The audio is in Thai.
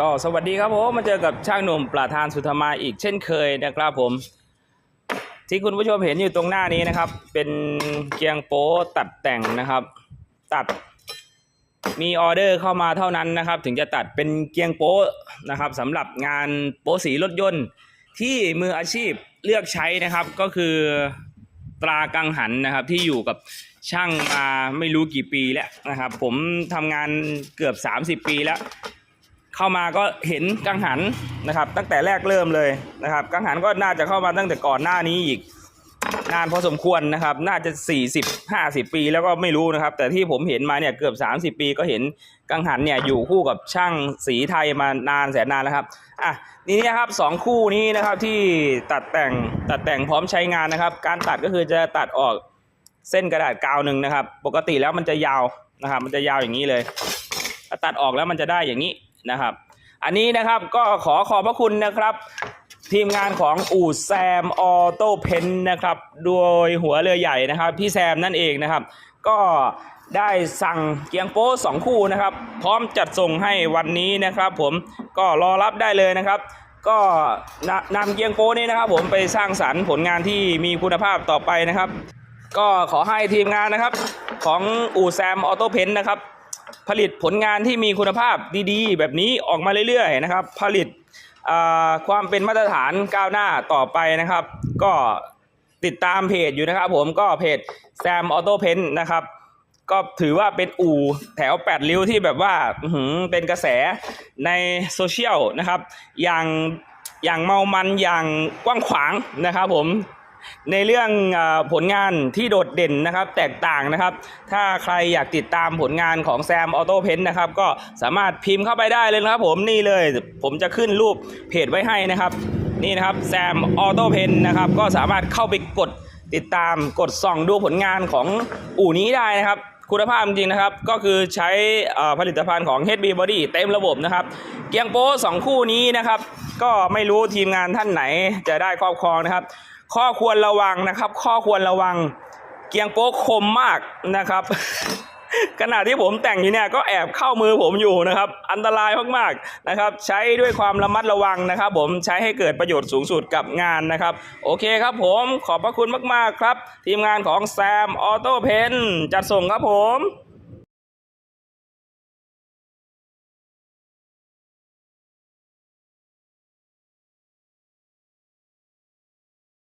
ก็สวัสดีครับผมมาเจอกับช่างหนุ่มประธานสุธมาอีกเช่นเคยนะครับผม ที่คุณผู้ชมเห็นอยู่ตรงหน้านี้นะครับ เป็นเกียงโป๊ตัดแต่งนะครับ ตัดมีออเดอร์เข้ามาเท่านั้นนะครับ ถึงจะตัดเป็นเกียงโป๊นะครับสำหรับงานโป๊สีรถยนต์ที่มืออาชีพเลือกใช้นะครับ ก็คือตรากังหันนะครับที่อยู่กับช่างมาไม่รู้กี่ปีแล้วนะครับ ผมทำงานเกือบ 30 ปีแล้ว เข้ามาก็เห็นกังหันนะครับ ตั้งแต่แรกเริ่มเลยนะครับ กังหันก็น่าจะเข้ามาตั้งแต่ก่อนหน้านี้อีกนานพอสมควรนะครับ น่าจะ 40 50 ปีแล้วก็ไม่รู้นะครับ แต่ที่ผมเห็นมาเนี่ยเกือบ 30 ปีก็เห็นกังหันเนี่ยอยู่คู่กับช่างสีไทยมานานแสนนานแล้วครับอะนี่นะครับสองคู่นี้นะครับที่ตัดแต่งตัดแต่งพร้อมใช้งานนะครับ การตัดก็คือจะตัดออกเส้นกระดาษกาวหนึ่งนะครับ ปกติแล้วมันจะยาวนะครับ มันจะยาวอย่างนี้เลยตัดออกแล้วมันจะได้อย่างนี้ นะครับ อันนี้นะครับก็ขอขอบพระคุณนะครับ ทีมงานของอู่แซมออโต้เพนนะครับ โดยหัวเรือใหญ่นะครับ พี่แซมนั่นเองนะครับ ก็ได้สั่งเกียงโป๊สองคู่นะครับ พร้อมจัดส่งให้วันนี้นะครับ ผมก็รอรับได้เลยนะครับ ก็นำเกียงโป๊นี้นะครับ ผมไปสร้างสรรค์ผลงานที่มีคุณภาพต่อไปนะครับ ก็ขอให้ทีมงานนะครับ ของอู่แซมออโต้เพนนะครับ ผลิตผลงานที่มีคุณภาพดีๆ แบบนี้ออกมาเรื่อยๆนะครับ ผลิตความเป็นมาตรฐานก้าวหน้าต่อไปนะครับ ก็ติดตามเพจอยู่นะครับ ผมก็เพจแซมออโต้เพนนะครับ ก็ถือว่าเป็นอู่แถว 8 ริ้วที่แบบว่าเป็นกระแสในโซเชียลนะครับ อย่างอย่างเมามันอย่างกว้างขวางนะครับผม ในเรื่องผลงานที่โดดเด่นนะครับ แตกต่างนะครับ ถ้าใครอยากติดตามผลงานของแซมออโต้เพนนะครับ ก็สามารถพิมพ์เข้าไปได้เลยนะครับ ผมนี่เลยผมจะขึ้นรูปเพจไว้ให้นะครับ นี่นะครับแซมออโต้เพนนะครับ ก็สามารถเข้าไปกดติดตามกดส่องดูผลงานของอู่นี้ได้นะครับ คุณภาพจริงๆนะครับ ก็คือใช้ผลิตภัณฑ์ของ HB Body เต็มระบบนะครับ เกียงโป๊สองคู่นี้นะครับ ก็ไม่รู้ทีมงานท่านไหนจะได้ครอบครองนะครับ ข้อควรระวังนะครับ ข้อควรระวัง เกียงโป๊คมมากนะครับ ขณะที่ผมแต่งอยู่เนี่ยก็แอบเข้ามือผมอยู่นะครับ อันตรายมากๆนะครับ ใช้ด้วยความระมัดระวังนะครับ ผมใช้ให้เกิดประโยชน์สูงสุดกับงานนะครับ โอเคครับผมขอบพระคุณมากๆครับ ทีมงานของแซมออโต้เพนจัดส่งครับผม